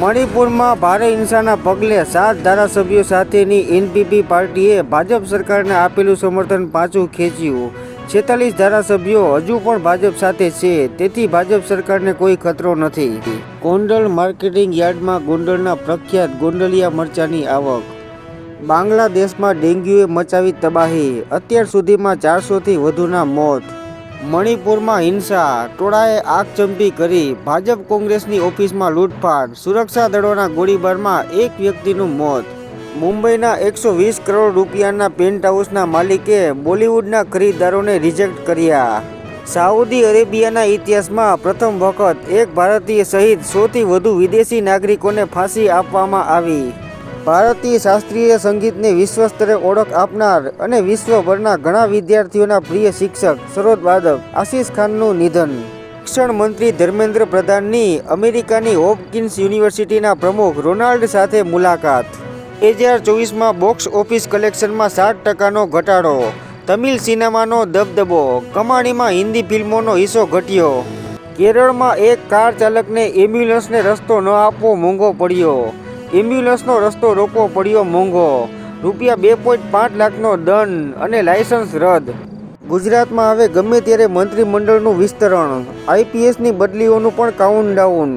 મણિપુરમાં ભારે હિંસાના પગલે સાત ધારાસભ્યો સાથેની એનપીપી પાર્ટીએ ભાજપ સરકારને આપેલું સમર્થન પાછું ખેંચ્યું. છેતાલીસ ધારાસભ્યો હજુ પણ ભાજપ સાથે છે, તેથી ભાજપ સરકારને કોઈ ખતરો નથી. ગોંડલ માર્કેટિંગ યાર્ડમાં ગોંડલના પ્રખ્યાત ગોંડલિયા મરચાની આવક. બાંગ્લાદેશમાં ડેન્ગ્યુએ મચાવી તબાહી. અત્યાર સુધીમાં ચારસોથી વધુના મોત. મણિપુરમાં હિંસા, ટોળાએ આગચંપી કરી, ભાજપ કોંગ્રેસની ઓફિસમાં લૂંટફાટ, સુરક્ષા દળોના ગોળીબારમાં એક વ્યક્તિનું મોત. મુંબઈના એકસો વીસ કરોડ રૂપિયાના પેન્ટ હાઉસના માલિકે બોલિવૂડના ખરીદદારોને રિજેક્ટ કર્યા. સાઉદી અરેબિયાના ઇતિહાસમાં પ્રથમ વખત એક ભારતીય સહિત સૌથી વધુ વિદેશી નાગરિકોને ફાંસી આપવામાં આવી. ભારતીય શાસ્ત્રીય સંગીતને વિશ્વ સ્તરે ઓળખ આપનાર અને વિશ્વભરના ઘણા વિદ્યાર્થીઓના પ્રિય શિક્ષક સરોદ વાદક આશીષ ખાનનું નિધન. શિક્ષણ મંત્રી ધર્મેન્દ્ર પ્રધાનની અમેરિકાની હોપકિન્સ યુનિવર્સિટીના પ્રમુખ રોનાલ્ડ સાથે મુલાકાત. બે હજાર ચોવીસમાં બોક્સ ઓફિસ કલેક્શનમાં સાત ટકાનો ઘટાડો. તમિલ સિનેમાનો દબદબો. કમાણીમાં હિન્દી ફિલ્મોનો હિસ્સો ઘટ્યો. કેરળમાં એક કાર ચાલકને એમ્બ્યુલન્સને રસ્તો ન આપવો મોંઘો પડ્યો. એમ્બ્યુલન્સનો રસ્તો રોકવો પડ્યો મોંઘો. રૂપિયા બે પોઈન્ટ પાંચ લાખનો દંડ અને લાયસન્સ રદ. ગુજરાતમાં હવે ગમે ત્યારે મંત્રીમંડળનું વિસ્તરણ, આઈપીએસની બદલીઓનું પણ કાઉન્ટડાઉન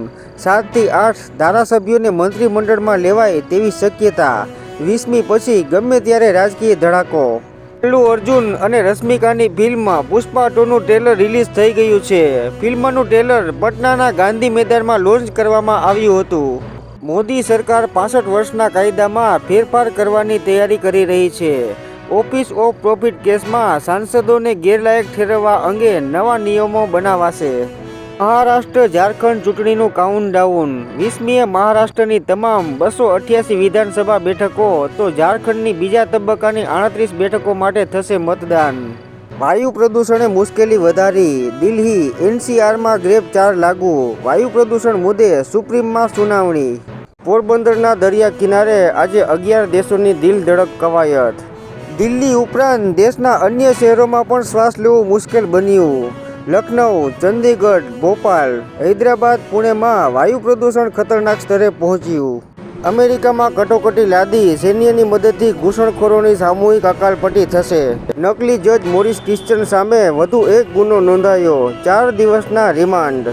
સાતથી આઠ ધારાસભ્યોને મંત્રીમંડળમાં લેવાય તેવી શક્યતા. વીસમી પછી ગમે ત્યારે રાજકીય ધડાકો. અલ્લુ અર્જુન અને રશ્મિકાની ફિલ્મ પુષ્પા ટુનું ટ્રેલર રિલીઝ થઈ ગયું છે. ફિલ્મનું ટ્રેલર પટનાના ગાંધી મેદાનમાં લોન્ચ કરવામાં આવ્યું હતું. મોદી સરકાર પાસઠ વર્ષના કાયદામાં ફેરફાર કરવાની તૈયારી કરી રહી છે. ઓફિસ ઓફ પ્રોફિટ કેસમાં સાંસદોને ગેરલાયક ઠેરવવા અંગે નવા નિયમો બનાવાશે. મહારાષ્ટ્ર ઝારખંડ ચૂંટણીનું કાઉન્ટડાઉન વીસમીએ મહારાષ્ટ્રની તમામ બસો અઠ્યાસી વિધાનસભા બેઠકો, તો ઝારખંડની બીજા તબક્કાની આડત્રીસ બેઠકો માટે થશે મતદાન. વાયુ પ્રદૂષણે મુશ્કેલી વધારી દિલ્હી એનસીઆરમાં ગ્રેપ ચાર લાગુ. વાયુ પ્રદૂષણ મુદ્દે સુપ્રીમમાં સુનાવણી. પોરબંદરના દરિયા કિનારે આજે અગિયાર દેશોની દિલ ધડક કવાયત. દિલ્હી ઉપરાંત દેશના અન્ય શહેરોમાં પણ શ્વાસ લેવું મુશ્કેલ બન્યું. લખનઉ, ચંદીગઢ, ભોપાલ, હૈદરાબાદ, પુણેમાં વાયુ પ્રદૂષણ ખતરનાક સ્તરે પહોંચ્યું. અમેરિકામાં કટોકટી લાદી સૈન્યની મદદથી ઘૂસણખોરોની સામૂહિક અકાલપટ્ટી થશે. નકલી જજ મોરિસ ક્રિશ્ચન સામે વધુ એક ગુનો નોંધાયો. ચાર દિવસના રિમાન્ડ.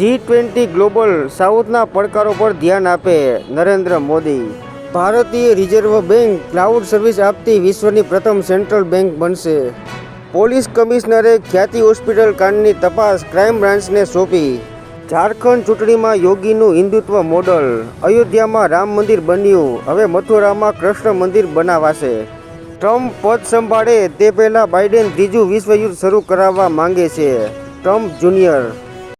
જી ટ્વેન્ટી ગ્લોબલ સાઉથના પડકારો પર ધ્યાન આપે નરેન્દ્ર મોદી. ભારતીય રિઝર્વ બેંક ક્લાઉડ સર્વિસ આપતી વિશ્વની પ્રથમ સેન્ટ્રલ બેંક બનશે. પોલીસ કમિશનરે ખ્યાતિ હોસ્પિટલ કાંડની તપાસ ક્રાઇમ બ્રાન્ચને સોંપી. ઝારખંડ ચૂંટણીમાં યોગીનું હિન્દુત્વ મોડલ. અયોધ્યામાં રામ મંદિર બન્યું. હવે મથુરામાં કૃષ્ણ મંદિર બનાવાશે. ટ્રમ્પ પદ સંભાળે તે પહેલાં બાઇડેન ત્રીજું વિશ્વયુદ્ધ શરૂ કરાવવા માંગે છે. Trump junior